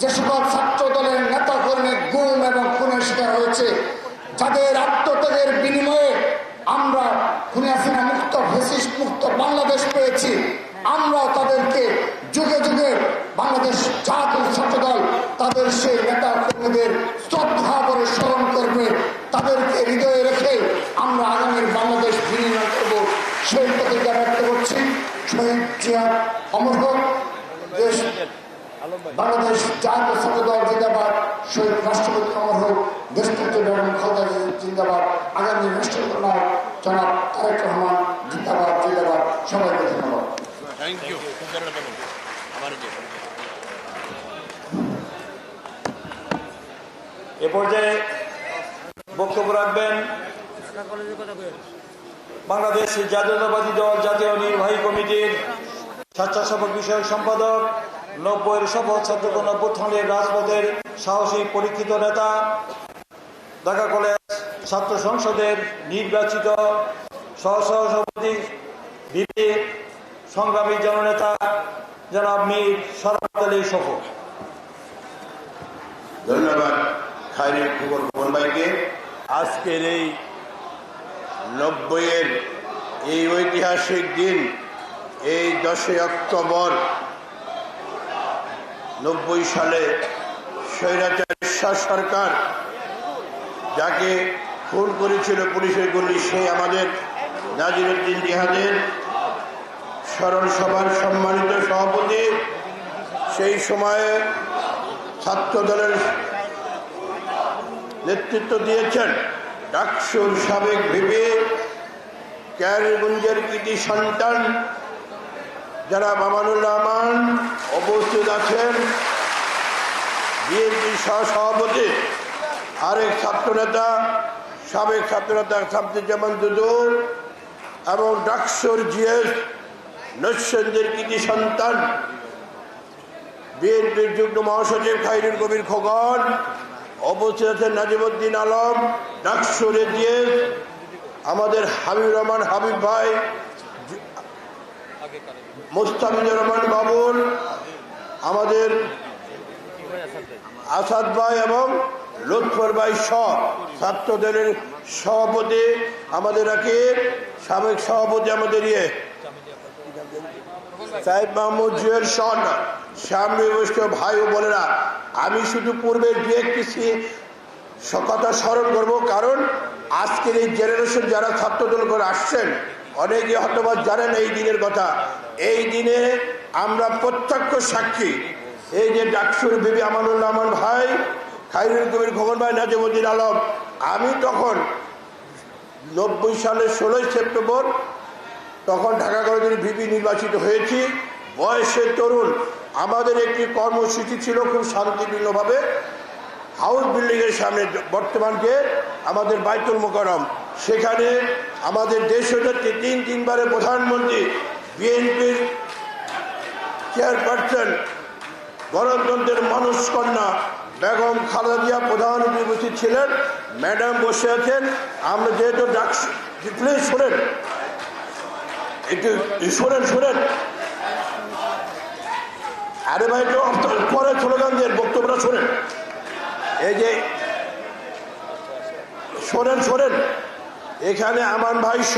যে সকল ছাত্র দলের নেতা কর্মী গুম এবং খুনের শিকার হয়েছে, যাদের আত্মত্যাগের বিনিময়ে আমরা খুনে মুক্ত ফেসিস মুক্ত বাংলাদেশ পেয়েছি আমরা তাদেরকে যুগে যুগে বাংলাদেশ জাতীয় ছাত্র দল তাদের সেই নেতা কর্মীদের শ্রদ্ধা করে স্মরণ করবে, তাদেরকে হৃদয়ে রেখে আমরা আগামীর বাংলাদেশ বিনিময় করব। সেই প্রতিজ্ঞা ব্যক্ত করছি। শহীদ জিয়া অমর হোক বাংলাদেশ জাতীয় ছাত্র দল জিন্দাবাদ শহীদ রাষ্ট্রপতি অমর হোক দেশনেত্রী বেগম খালেদা জিন্দাবাদ আগামী রাষ্ট্রপতি জনাব তারেক রহমান জিন্দাবাদ জিন্দাবাদ। সবাইকে ধন্যবাদ। থ্যাংক ইউ এ পর্যায়ে বক্তব্য রাখবেন বাংলাদেশ জাতীয়তাবাদী দল জাতীয় নির্বাহী কমিটির স্বেচ্ছাসেবক বিষয়ক সম্পাদক নব্বইয়ের শপথ ছাত্রগণ অভ্যুত্থানের রাজপথের সাহসী পরীক্ষিত নেতা ঢাকা কলেজ ছাত্র সংসদের নির্বাচিত সহসভাপতি ভিপি সংগ্রামী জননেতা জনাব মীর সরাফ আলী সফর ধন্যবাদ খাইরের খবর খবর ভাইকে। আজকের এই নব্বইয়ের এই ঐতিহাসিক দিন এই দশই অক্টোবর নব্বই সালে স্বৈরাচার সরকার যাকে খুন করেছিল পুলিশের গুলি সেই আমাদের নাজিরুদ্দিন জিহাদের স্মরণ সভার সম্মানিত সভাপতি। সেই সময়ে ছাত্র দলের নেতৃত্ব দিয়েছেন ডাকসুর সাবেক ভিপি, ক্যারগঞ্জের কৃতি সন্তান যারা মামানুর রহমান উপস্থিত আছেন বিএনপির সহসভাপতি আরেক ছাত্রনেতা, সাবেক ছাত্রনেতা শামসুজ্জামান দুদুর এবং ডাকসুর জিএস নৈশ্বন্দের কৃতি সন্তান, বিএনপির যুগ্ম মহাসচিব খাইরুল কবির খোকন অবস্থিত আছেন নাজিমুদ্দিন আলম, ডাকসুরে জিএস, আমাদের হাবিব রহমান হাবিব ভাই মুস্তাফিজুর রহমান বাবুল, আমাদের আসাদ ভাই এবং লুৎফর ভাই সহ ছাত্রদের সভাপতি, আমাদের রাকিব সাবেক সভাপতি আমাদের ইয়ে সাহেব মাহমুদ জুয়েল সন সামনে ভাই ও বোনেরা, আমি শুধু পূর্বের দু একটি কথা স্মরণ করব, কারণ আজকের এই জেনারেশন যারা ছাত্রদল করে আসছেন অনেকে হয়তোবা জানেন এই দিনের কথা। এই দিনে আমরা প্রত্যক্ষ সাক্ষী। এই যে ডাকসুর বিবি আমানুল্লাহ আমান ভাই খাইরুল কবির খোকন ভাই, নাজিমুদ্দিন আলম, আমি তখন নব্বই সালের ষোলোই সেপ্টেম্বর তখন ঢাকা কলেজের ভিপি নির্বাচিত হয়েছি। বয়সের তরুণ, আমাদের একটি কর্মসূচি ছিল খুব শান্তিপূর্ণভাবে। হাউস বিল্ডিংয়ের সামনে বর্তমান যে আমাদের বাইতুল মোকারম সেখানে আমাদের দেশনেত্রী তিন তিনবারের প্রধানমন্ত্রী, বিএনপির চেয়ারপারসন, গণতন্ত্রের মানুষ কন্যা বেগম খালেদা জিয়া প্রধান উপস্থিত ছিলেন, ম্যাডাম বসে আছেন। আমরা যেহেতু ডাক শোনেন, একটু শোনেন শোনেন। আরে ভাই, একটু পরে স্লোগান দিয়ে বক্তব্যটা শোনেন। এই যে, শোনেন শোনেন। এখানে আমান ভাই স,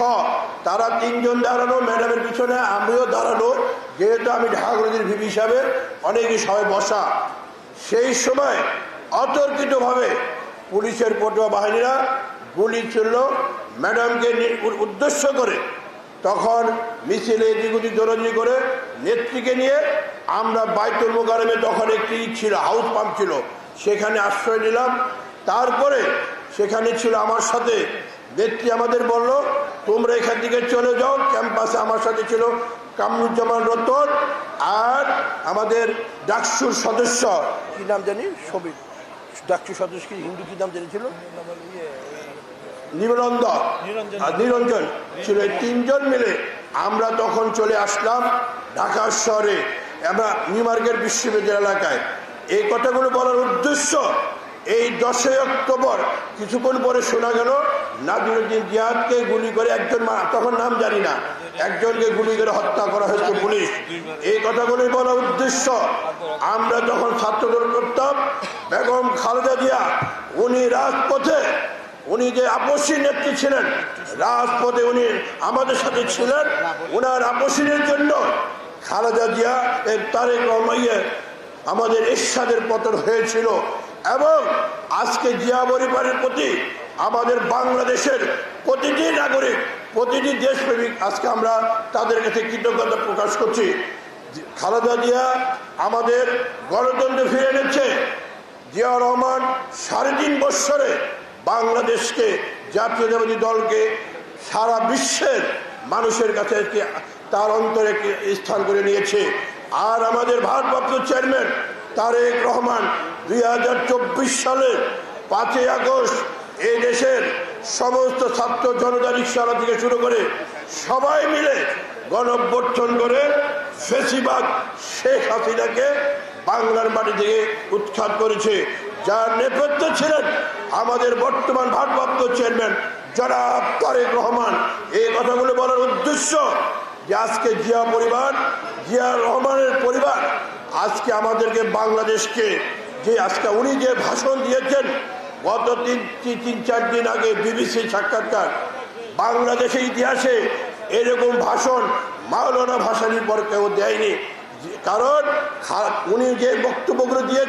তারা তিনজন দাঁড়ানো, ম্যাডামের পিছনে, আমিও দাঁড়ানো। যেহেতু আমি ঢাকা ভিপি হিসাবে অনেকে সবাই বসা। সেই সময় অতর্কিতভাবে পুলিশের পটুয়া বাহিনীরা গুলি চলল ম্যাডামকে উদ্দেশ্য করে। তখন মিছিলে এদিক ওদিক দৌড়াদৌড়ি করে নেত্রীকে নিয়ে আমরা বাইতুল মোকারমে তখন একটি ছিল, হাউস পাম্প ছিল। সেখানে আশ্রয় নিলাম। তারপরে সেখানে ছিল আমার সাথে নেত্রী আমাদের বলল তোমরা এখান থেকে চলে যাও ক্যাম্পাসে আমার সাথে ছিল কামরুজ্জামান রতন আর আমাদের ডাকসুর সদস্য। কি নাম জানি? সবির। ডাকসুর সদস্য কি? হিন্দু কি নাম নিবনন্দ আর নিরঞ্জন ছিল এই তিনজন মিলে। আমরা তখন চলে আসলাম ঢাকা শহরে আমরা নিউ মার্কেট বিশ্ববিদ্যালয় এলাকায়। এই কথাগুলো বলার উদ্দেশ্য এই দশই অক্টোবর কিছুক্ষণ পরে শোনা গেল, নাজিরুদ্দিন জিয়াদকে গুলি করে একজন তখন নাম জানি না, একজনকে গুলি করে হত্যা করা হয়েছে পুলিশ। এই কথাগুলি বলা উদ্দেশ্য, আমরা যখন ছাত্রদল করতাম, বেগম খালেদা জিয়া, উনি রাজপথে, উনি যে আপসী নেত্রী ছিলেন, রাজপথে উনি আমাদের সাথে ছিলেন ওনার আপসীনের জন্য খালেদা জিয়া তারেক রহমাইয়ে আমাদের এরশাদের পতন হয়েছিল। এবং আজকে জিয়া পরিবারের প্রতি, আমাদের বাংলাদেশের প্রতিটি নাগরিক, প্রতিটি দেশপ্রেমিক, আজকে আমরা তাদের কাছে কৃতজ্ঞতা প্রকাশ করছি। খালেদা জিয়া আমাদের গণতন্ত্র ফিরে এনেছে। জিয়া রহমান সাড়ে তিন বৎসরে বাংলাদেশকে, জাতীয় জাতীয়তাবাদী দলকে সারা বিশ্বের মানুষের কাছে তার অন্তরে স্থান করে নিয়েছে। আর আমাদের ভারপ্রাপ্ত চেয়ারম্যান তারেক রহমান দুই হাজার চব্বিশ সালের পাঁচই আগস্ট এই দেশের সমস্ত ছাত্র জনতা রিক্সাওয়ালা থেকে শুরু করে সবাই মিলে গণঅভ্যর্থন করে ফেসিবাদ শেখ হাসিনাকে বাংলার মাটি থেকে উৎখাত করেছে। যার নেপথ্যে ছিলেন আমাদের বর্তমান ভারপ্রাপ্ত চেয়ারম্যান জনাব তারেক রহমান। এই কথাগুলো বলার উদ্দেশ্য যে আজকে জিয়া পরিবার, জিয়া রহমানের পরিবার আজকে আমাদেরকে বাংলাদেশকে যে আজকে উনি যে ভাষণ দিয়েছেন, গত তিন, তিন- চার দিন আগে বিবিসি সাক্ষাৎকার বাংলাদেশের ইতিহাসে এরকম ভাষণ মাওলানা ভাসানির পর কেউ দেয়নি। কারণ উনি যে বক্তব্যগুলো দিয়ে